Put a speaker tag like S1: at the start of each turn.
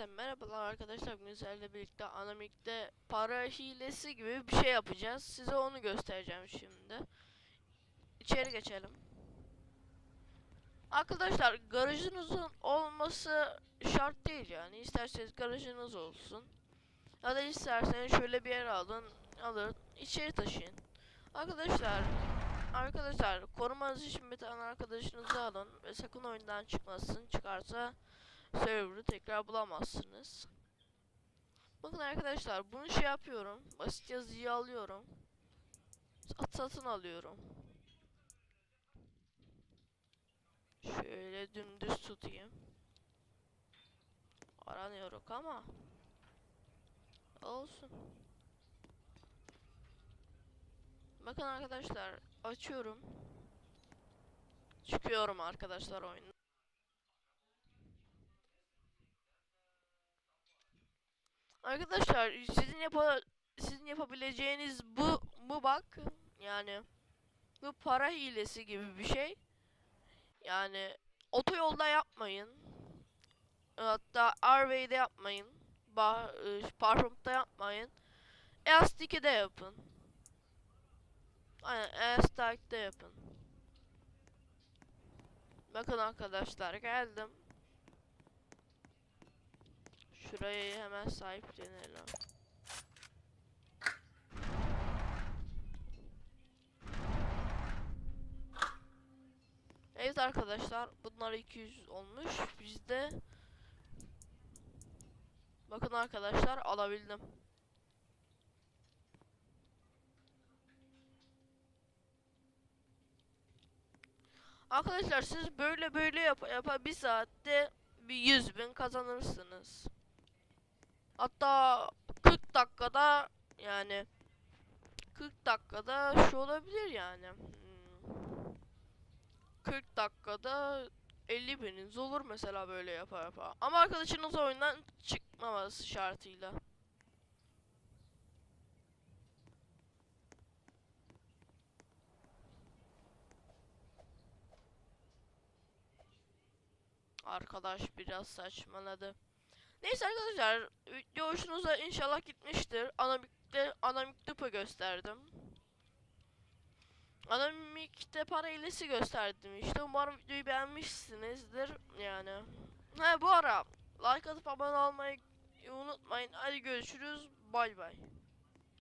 S1: Hepinize merhabalar arkadaşlar. Bugün sizlerle birlikte Anamik'te para hilesi gibi bir şey yapacağız. Size onu göstereceğim şimdi. İçeri geçelim. Arkadaşlar garajınızın olması şart değil yani. İsterseniz garajınız olsun. Ya da isterseniz şöyle bir yer alın, alın, içeri taşıyın. Arkadaşlar, arkadaşlar korumanız için bir tane arkadaşınızı alın ve sakın oyundan çıkmasın. Çıkarsa server'ı tekrar bulamazsınız. Bakın arkadaşlar bunu şey yapıyorum. Basit yazıyı alıyorum. Sat satın alıyorum. Şöyle dümdüz tutayım. Aranıyor ama olsun. Bakın arkadaşlar açıyorum. Çıkıyorum arkadaşlar oyundan. Arkadaşlar sizin yapa sizin yapabileceğiniz bu bu bak yani bu para hilesi gibi bir şey. Yani otoyolda yapmayın. Hatta Arway'de yapmayın. Ba e, Parfum'da yapmayın. Elastik'e yapın. Aynen Elastik'te yapın. Bakın arkadaşlar geldim. Şurayı hemen sahiplenelim. Evet arkadaşlar bunlar 200 olmuş. Bizde Bakın arkadaşlar alabildim. Arkadaşlar siz böyle böyle yapa yapa bir saatte bir 100 bin kazanırsınız. Hatta 40 dakikada yani 40 dakikada şu olabilir yani. Hmm. 40 dakikada 50 bininiz olur mesela böyle yapa yapa. Ama arkadaşınız oyundan çıkmaması şartıyla. Arkadaş biraz saçmaladı. Neyse arkadaşlar video hoşunuza inşallah gitmiştir. Anamik'te Anamik Dupa gösterdim. Anamik'te para hilesi gösterdim işte. Umarım videoyu beğenmişsinizdir yani. Ha bu ara like atıp abone olmayı unutmayın. Hadi görüşürüz. Bay bay.